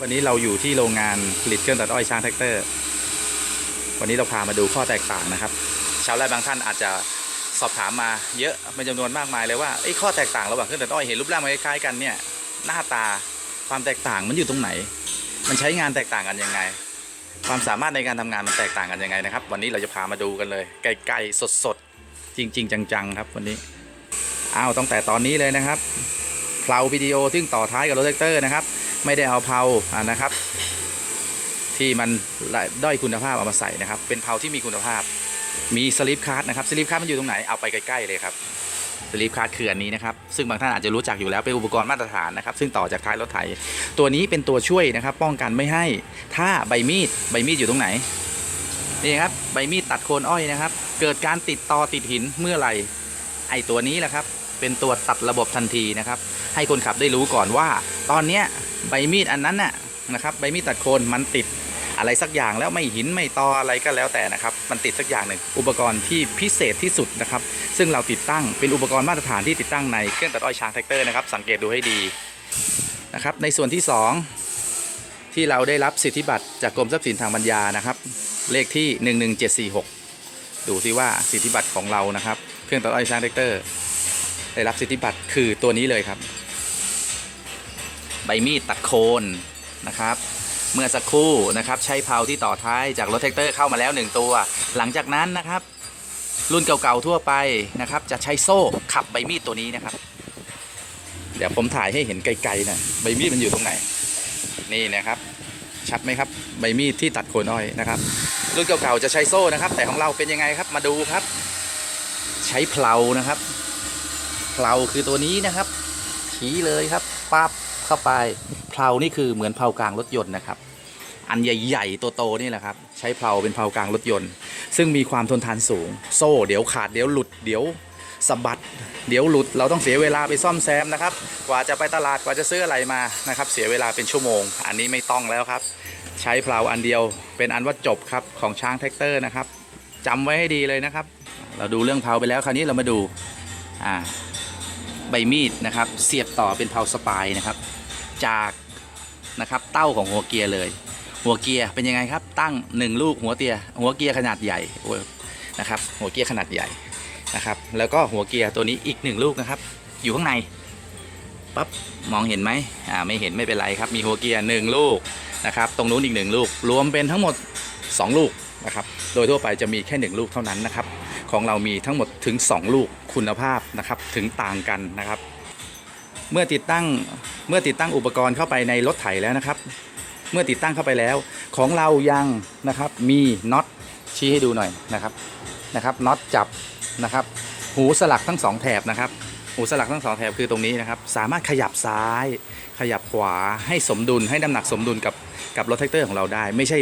วันนี้เราอยู่ที่โรงงานผลิตเครื่องตัดอ้อยช้างแท็กเตอร์ วันนี้เราพามาดูข้อแตกต่างนะครับ ชาวไร่บางท่านอาจจะสอบถามมาเยอะเป็นจำนวนมากมายเลยว่าไอ้ข้อแตกต่างระหว่างเครื่องตัดอ้อยเห็นรูปร่างมันคล้ายๆกันเนี่ยหน้าตาความแตกต่างมันอยู่ตรงไหน มันใช้งานแตกต่างกันยังไง ความสามารถในการทำงานมันแตกต่างกันยังไงนะครับ วันนี้เราจะพามาดูกันเลยใกล้ๆสดๆจริง ๆ จังๆครับวันนี้อ้าวตั้งแต่ตอนนี้เลยนะครับเพลาพีดีโอซึ่งต่อท้ายกับรถแท็กเตอร์นะครับ ไม่ได้เอาเพลาอ่านะครับ ที่มันด้อยคุณภาพเอามาใส่นะครับ เป็นเพลาที่มีคุณภาพ มีสลิปคาร์ดนะครับสลิปคาร์ดมันอยู่ตรงไหนเอาไปใกล้ๆเลยครับสลิปคาร์ดคืออันนี้นะครับ ซึ่งบางท่านอาจจะรู้จักอยู่แล้วเป็นอุปกรณ์มาตรฐานนะครับ ซึ่งต่อจากท้ายรถไถ ตัวนี้เป็นตัวช่วยนะครับ ป้องกันไม่ให้ ถ้าใบมีดใบมีดอยู่ตรงไหนนี่ครับใบมีดตัดโคนอ้อยนะครับ เกิดการติดต่อติดหินเมื่อไหร่ไอตัวนี้แหละครับ เป็นตัวตัดระบบทันทีนะครับ ให้คนขับได้รู้ก่อนว่า ตอนเนี้ย ใบมีดอันนั้นน่ะนะครับใบมีดตัดโคนมันติดอะไรสักอย่างแล้วไม่หินไม่ตออะไรก็แล้วแต่นะครับ มันติดสักอย่างหนึ่งอุปกรณ์ที่พิเศษที่สุดนะครับ ซึ่งเราติดตั้งเป็นอุปกรณ์มาตรฐานที่ติดตั้งในเครื่องตัดอ้อยช้างแท็กเตอร์นะครับ สังเกตดูให้ดีนะครับ ในส่วนที่ 2 ที่เราได้รับสิทธิบัตรจากกรมทรัพย์สินทางปัญญานะครับ เลขที่ 11746 ดูซิว่าสิทธิบัตรของเรานะครับ เครื่องตัดอ้อยช้างแท็กเตอร์ได้รับสิทธิบัตรคือตัวนี้เลยครับ ใบมีดตัดโคนนะครับ เมื่อสักครู่นะครับ ใช้เพลาที่ต่อท้ายจากรถแท็กเตอร์เข้ามาแล้ว 1 ตัว หลังจากนั้นนะครับ รุ่นเก่าๆทั่วไปนะครับ จะใช้โซ่ขับใบมีดตัวนี้นะครับ เดี๋ยวผมถ่ายให้เห็นไกลๆหนะใบมีดมันอยู่ตรงไหน นี่นะครับ ชัดไหมครับ ใบมีดที่ตัดโคนอ้อยนะครับ รุ่นเก่าๆจะใช้โซ่นะครับ แต่ของเราเป็นยังไงครับมาดูครับ ใช้เพลานะครับเพลาคือตัวนี้นะครับขีเลยครับปั๊บ เข้าไปเพลานี่คือเหมือนเพลากลางรถยนต์นะครับ อันใหญ่ๆโตๆนี่แหละครับ ใช้เพลาเป็นเพลากลางรถยนต์ ซึ่งมีความทนทานสูง โซ่เดี๋ยวขาดเดี๋ยวหลุดเดี๋ยวสะบัด เดี๋ยวหลุดเราต้องเสียเวลาไปซ่อมแซมนะครับ กว่าจะไปตลาดกว่าจะซื้ออะไรมานะครับ เสียเวลาเป็นชั่วโมง อันนี้ไม่ต้องแล้วครับ ใช้เพลาอันเดียวเป็นอันว่าจบครับของช้างแท็กเตอร์นะครับจำไว้ให้ดีเลยนะครับ เราดูเรื่องเพลาไปแล้วคราวนี้เรามาดูอ่า ใบมีดนะครับ เสียบต่อเป็นเพลาสปายนะครับ จากนะครับเต้าของหัวเกียร์เลย หัวเกียร์เป็นยังไงครับ ตั้ง 1 ลูกหัวเตียหัวเกียร์ขนาดใหญ่นะครับ หัวเกียร์ขนาดใหญ่นะครับ แล้วก็หัวเกียร์ตัวนี้อีก 1 ลูกนะครับ อยู่ข้างในปั๊บมองเห็นไหมอ่าไม่เห็นไม่เป็นไรครับ มีหัวเกียร์หนึ่งลูกนะครับ ตรงนู้นอีกหนึ่งลูก รวมเป็นทั้งหมด 2 ลูกนะครับ โดยทั่วไปจะมีแค่ 1 ลูกเท่านั้นนะครับ ของเรามีทั้งหมดถึง 2 ลูกคุณภาพนะครับถึงต่างกันนะครับ เมื่อติดตั้งเมื่อติดตั้งอุปกรณ์เข้าไปในรถไถแล้วนะครับ เมื่อติดตั้งเข้าไปแล้ว ของเรายังนะครับมีน็อตชี้ให้ดูหน่อยนะครับนะครับน็อตจับนะครับหูสลักทั้งสองแถบนะครับหูสลักทั้งสองแถบคือตรงนี้นะครับ สามารถขยับซ้าย ขยับขวาให้สมดุลให้น้ำหนักสมดุลกับกับรถแท็กเตอร์ของเราได้ ไม่ใช่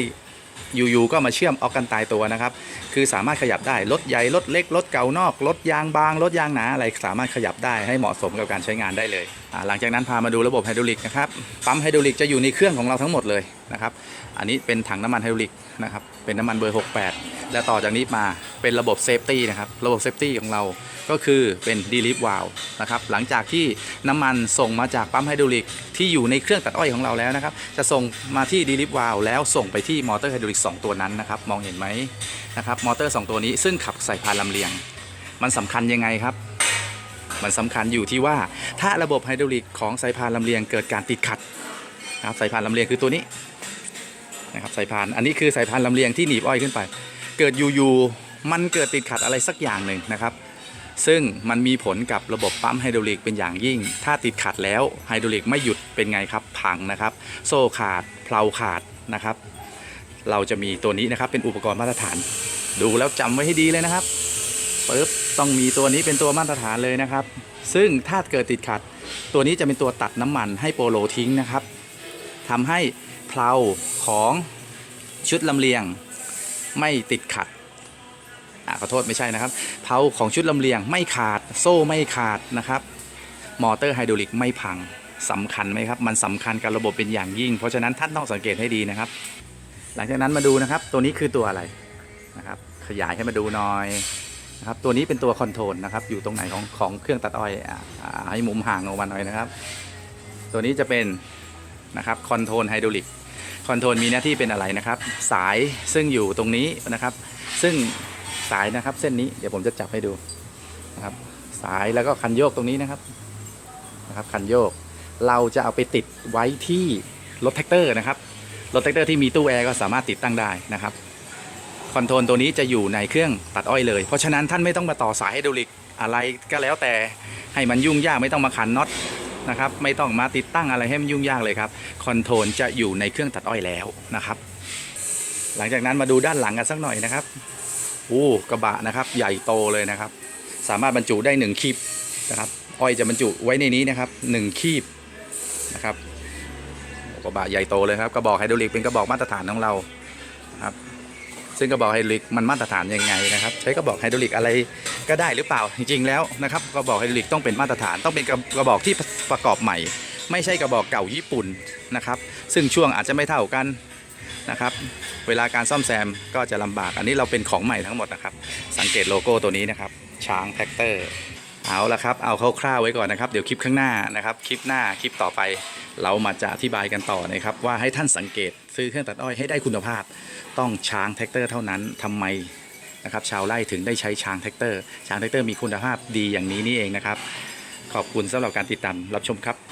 อยู่ๆก็มาเชื่อมออกกันตายตัวนะครับ คือสามารถขยับได้รถใหญ่รถเล็กรถเก่านอกรถยางบางรถยางหนาอะไรสามารถขยับได้ให้เหมาะสมกับการใช้งานได้เลยหลังจากนั้นพามาดูระบบไฮดรอลิกนะครับปั๊มไฮดรอลิกจะอยู่ในเครื่องของเราทั้งหมดเลยนะครับอันนี้เป็นถังน้ำมันไฮดรอลิกนะครับเป็นน้ำมันเบอร์ 68 และต่อจากนี้มาเป็นระบบเซฟตี้นะครับระบบเซฟตี้ของเราก็คือเป็นดีลิฟวาลนะครับหลังจากที่น้ำมันส่งมาจากปั๊มไฮดรอลิกที่อยู่ในเครื่องตัดอ้อยของเราแล้วนะครับจะส่งมาที่ดีลิฟวาลแล้วส่งไปที่มอเตอร์ไฮดรอลิก2ตัวนั้นนะครับมองเห็นไหมนะครับมอเตอร์ 2 ตัวนี้ซึ่งขับสายพานลำเลียง มันสำคัญยังไงครับมันสำคัญอยู่ที่ว่าถ้าระบบไฮดรอลิกของสายพานลำเลียงเกิดการติดขัดนะครับสายพานลำเลียงคือตัวนี้ นะครับสายพานอันนี้คือสายพานลำเลียงที่หนีบอ้อยขึ้นไป เกิดอยู่ๆมันเกิดติดขัดอะไรสักอย่างหนึ่งนะครับ ซึ่งมันมีผลกับระบบปั๊มไฮดรอลิกเป็นอย่างยิ่ง ถ้าติดขัดแล้วไฮดรอลิกไม่หยุดเป็นไงครับพังนะครับ โซ่ขาดเพลาขาดนะครับ เราจะมีตัวนี้นะครับเป็นอุปกรณ์มาตรฐาน ดูแล้วจำไว้ให้ดีเลยนะครับปึ๊บต้องมีตัวนี้เป็นตัวมาตรฐานเลยนะครับ ซึ่งถ้าเกิดติดขัด ตัวนี้จะเป็นตัวตัดน้ำมันให้โปโลทิ้งนะครับทำให้ เพลาของชุดลำเลียงไม่ติดขัดอขอโทษไม่ใช่นะครับ เพลาของชุดลำเลียงไม่ขาดโซ่ไม่ขาดนะครับ มอเตอร์ไฮดรอลิกไม่พังสำคัญไหมครับ มันสำคัญกับระบบเป็นอย่างยิ่ง เพราะฉะนั้นท่านต้องสังเกตให้ดีนะครับ หลังจากนั้นมาดูนะครับ ตัวนี้คือตัวอะไรนะครับ ขยายให้มาดูหน่อยนะครับ ตัวนี้เป็นตัวคอนโทรลนะครับ อยู่ตรงไหนของของเครื่องตัดอ้อยอให้มุมห่างออกมาหน่อยนะครับ ตัวนี้จะเป็นนะครับคอนโทรลไฮดรอลิก คอนโทรลมีหน้าที่เป็นอะไรนะครับ สายซึ่งอยู่ตรงนี้นะครับ ซึ่งสายนะครับเส้นนี้เดี๋ยวผมจะจับให้ดูนะครับ สายแล้วก็คันโยกตรงนี้นะครับนะครับ คันโยกเราจะเอาไปติดไว้ที่รถแท็กเตอร์นะครับรถแท็กเตอร์ที่มีตู้แอร์ก็สามารถติดตั้งได้นะครับคอนโทรลตัวนี้จะอยู่ในเครื่องตัดอ้อยเลย เพราะฉะนั้นท่านไม่ต้องมาต่อสายไฮดรอลิกอะไรก็แล้วแต่ให้มันยุ่งยากไม่ต้องมาขันน็อต นะครับไม่ต้องมาติดตั้งอะไรให้มันยุ่งยากเลยครับคอนโทรลจะอยู่ในเครื่องตัดอ้อยแล้วนะครับ หลังจากนั้นมาดูด้านหลังกันสักหน่อยนะครับอู้กระบะนะครับใหญ่โตเลยนะครับ สามารถบรรจุได้หนึ่งคีบนะครับอ้อยจะบรรจุไว้ในนี้นะครับหนึ่งคีบนะครับกระบะใหญ่โตเลยครับกระบอกไฮดรอลิกเป็นกระบอกมาตรฐานของเรา ซึ่งกระบอกไฮดรอลิกมันมาตรฐานยังไงนะครับใช้กระบอกไฮดรอลิกอะไรก็ได้หรือเปล่าจริงๆแล้วนะครับกระบอกไฮดรอลิกต้องเป็นมาตรฐานต้องเป็นกระกระบอกที่ประกอบใหม่ ไม่ใช่กระบอกเก่าญี่ปุ่นนะครับซึ่งช่วงอาจจะไม่เท่ากันนะครับเวลาการซ่อมแซมก็จะลำบาก อันนี้เราเป็นของใหม่ทั้งหมดนะครับ สังเกตโลโก้ตัวนี้นะครับ ช้างแท็กเตอร์เอาละครับ เอาคร่าวๆไว้ก่อนนะครับ เดี๋ยวคลิปข้างหน้านะครับ คลิปหน้า คลิปต่อไป เรามาจะอธิบายกันต่อนะครับ ว่าให้ท่านสังเกตซื้อเครื่องตัดอ้อยให้ได้คุณภาพ ต้องช้างแท็กเตอร์เท่านั้นทำไมนะครับชาวไร่ถึงได้ใช้ช้างแท็กเตอร์ช้างแท็กเตอร์มีคุณภาพดีอย่างนี้นี่เองนะครับ ขอบคุณสำหรับการติดตามรับชมครับ